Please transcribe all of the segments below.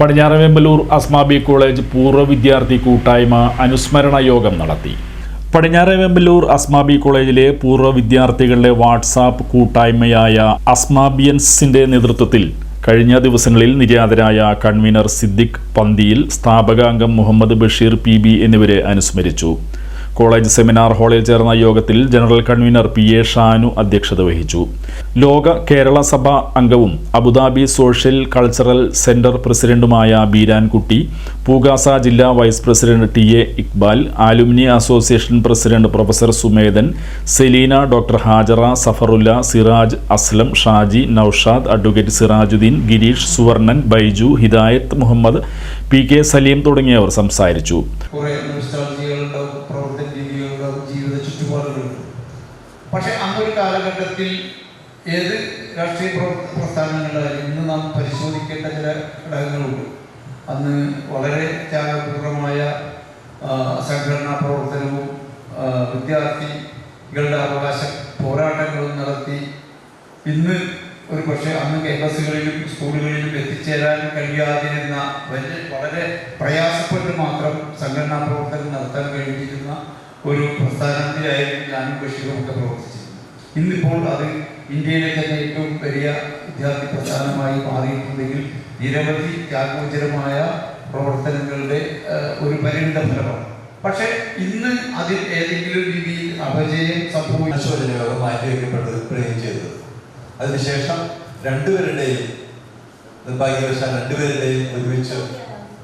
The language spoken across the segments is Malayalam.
പടിഞ്ഞാറവേമ്പലൂർ അസ്മാബി കോളേജ് പൂർവ വിദ്യാർത്ഥി കൂട്ടായ്മ അനുസ്മരണ യോഗം നടത്തി. പടിഞ്ഞാറവേമ്പലൂർ അസ്മാബി കോളേജിലെ പൂർവ വിദ്യാർത്ഥികളുടെ വാട്സാപ്പ് കൂട്ടായ്മയായ അസ്മാബിയൻസിന്റെ നേതൃത്വത്തിൽ കഴിഞ്ഞ ദിവസങ്ങളിൽ നിര്യാതരായ കൺവീനർ സിദ്ദിഖ് പന്തിയിൽ സ്ഥാപകാംഗം മുഹമ്മദ് ബഷീർ പി ബി എന്നിവരെ അനുസ്മരിച്ചു. കോളേജ് സെമിനാർ ഹാളിൽ ചേർന്ന യോഗത്തിൽ general convener P A Shanu അധ്യക്ഷത വഹിച്ചു. ലോക കേരള സഭ അംഗവും അബുദാബി സോഷ്യൽ കൾച്ചറൽ സെന്റർ പ്രസിഡന്റുമായ ബീരാൻകുട്ടി പൂഗാസ ജില്ലാ vice president T A Iqbal alumni association president professor Sumedhan Selina doctor Hajara Safarulla Siraj Aslam Shaji Noushad advocate Sirajuddin Girish Suvarnan Baiju Hidayath Muhammad P K Saleem തുടങ്ങിയവർ സംസാരിച്ചു. രീതികളുണ്ടാവും ജീവിത ചുറ്റുപാടുകളുണ്ട് പക്ഷെ അന്നൊരു കാലഘട്ടത്തിൽ ഏത് രാഷ്ട്രീയ പ്രസ്ഥാനങ്ങളിലായാലും ഇന്ന് നാം പരിശോധിക്കേണ്ട ചില ഘടകങ്ങളുണ്ട്. അന്ന് വളരെ ത്യാഗപൂർവമായ സംഘടനാ പ്രവർത്തനവും വിദ്യാർത്ഥികളുടെ അവകാശ പോരാട്ടങ്ങളും നടത്തി ഇന്ന് ഒരു പക്ഷേ അന്ന് ക്യാമ്പസുകളിലും സ്കൂളുകളിലും എത്തിച്ചേരാൻ കഴിയാതിരുന്ന വലിയ വളരെ പ്രയാസപ്പെട്ട് മാത്രം സംഘടനാ പ്രവർത്തനം നടത്താൻ കഴിഞ്ഞിരുന്ന ഒരു പ്രസ്ഥാനത്തിലായിരുന്നു ഞാനും ബഷീറുമൊക്കെ പ്രവർത്തിച്ചത്. ഇന്നിപ്പോൾ അത് ഇന്ത്യയിലെ തന്നെ ഏറ്റവും വലിയ വിദ്യാർത്ഥി പ്രസ്ഥാനമായി മാറിയിട്ടുണ്ടെങ്കിൽ നിരവധി ത്യാഗോചരമായ പ്രവർത്തനങ്ങളുടെ ഒരു പരിണിത ഫലമാണ്. പക്ഷേ ഇന്ന് അതിൽ ഏതെങ്കിലും രീതിയിൽ അപജയം സംഭവിച്ചു. മാറ്റി യോഗം മാറ്റിവെക്കപ്പെടുകയും ചെയ്തത്. അതിനുശേഷം രണ്ടുപേരുടെയും നിർഭാഗ്യവശാൽ രണ്ടുപേരുടെയും ഒരുമിച്ച്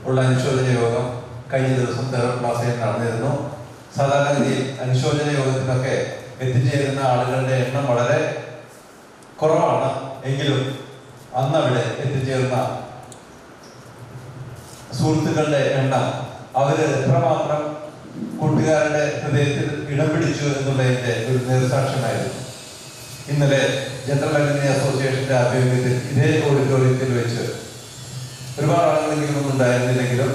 ഉള്ള അനുശോചന യോഗം കഴിഞ്ഞ ദിവസം തേർഡ് ക്ലാസ്സിൽ നടന്നിരുന്നു. സാധാരണഗതിയിൽ അനുശോചന യോഗത്തിനൊക്കെ എത്തിച്ചേരുന്ന ആളുകളുടെ എണ്ണം വളരെ കുറവാണ് എങ്കിലും അന്നവിടെ എത്തിച്ചേർന്ന സുഹൃത്തുക്കളുടെ എണ്ണം അവർ എത്രമാത്രം കൂട്ടുകാരുടെ ഹൃദയത്തിൽ ഇടം പിടിച്ചു എന്നുള്ളതിന്റെ ഒരു നേർസാക്ഷ്യമായിരുന്നു. ഇന്നലെ ജനറൽ അലുമിനി അസോസിയേഷന്റെ ആഭിമുഖ്യത്തിൽ ഇതേ ഓഡിറ്റോറിയത്തിൽ വെച്ച് ഒരുപാട് ആളുകളെങ്കിലും ഒന്നും ഉണ്ടായിരുന്നില്ലെങ്കിലും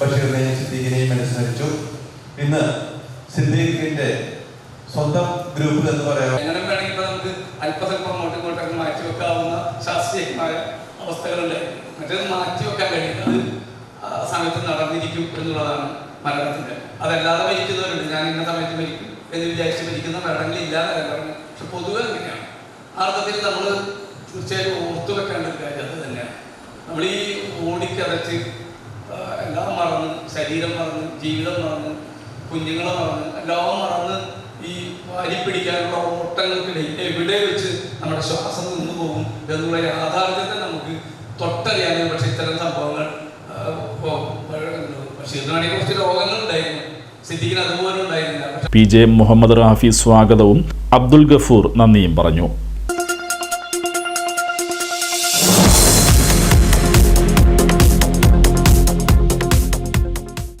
ബഷീറിനെയും സിദ്ദീഖിനെയും അനുസ്മരിച്ചു ഇന്ന് സ്വന്തം ഗ്രൂപ്പ് എന്ന് പറയാം. എങ്ങനെ വേണമെങ്കിൽ നമുക്ക് അല്പസ്വല്പം അങ്ങോട്ടും ഇങ്ങോട്ടൊക്കെ മാറ്റി വെക്കാവുന്ന ശാസ്ത്രീയമായ അവസ്ഥകളുണ്ട്. മറ്റേത് മാറ്റി വെക്കാൻ ആ സമയത്ത് നടന്നിരിക്കും എന്നുള്ളതാണ് മരണത്തിന്റെ. അതല്ലാതെ മരിക്കുന്നവരുണ്ട്. ഞാൻ ഇന്ന സമയത്ത് മരിക്കും എന്ന് വിചാരിച്ച് മരിക്കുന്ന മരണങ്ങൾ ഇല്ലാതെ പറഞ്ഞു പക്ഷെ പൊതുവെ അങ്ങനെയാണ്. ആ അർത്ഥത്തിൽ നമ്മൾ തീർച്ചയായും ഓർത്തു വെക്കേണ്ട ഒരു കാര്യം അത് തന്നെയാണ്. നമ്മൾ ഈ ഓടിക്കതച്ച് എല്ലാം മറന്ന് ശരീരം മറന്ന് ജീവിതം മറന്ന് കുഞ്ഞുങ്ങളെ മറന്ന് എല്ലാം മറന്ന് ഈ വാരി പിടിക്കാനുള്ള ഓട്ടങ്ങൾക്കിടയിൽ എവിടെ വെച്ച് നമ്മുടെ ശ്വാസം നിന്നു പോകും എന്നുള്ള യാഥാർത്ഥ്യത്തെ നമുക്ക് തൊട്ടറിയാനും പക്ഷെ ഇത്തരം സംഭവങ്ങൾ ബഷീറിനാണെങ്കിൽ കുറച്ച് രോഗങ്ങൾ ഉണ്ടായിരുന്നു. സിദ്ദിഖിന് അതുപോലെ ഉണ്ടായിരുന്നില്ല. പി ജെ മുഹമ്മദ് റാഫി സ്വാഗതവും അബ്ദുൽ ഗഫൂർ നന്ദിയും പറഞ്ഞു.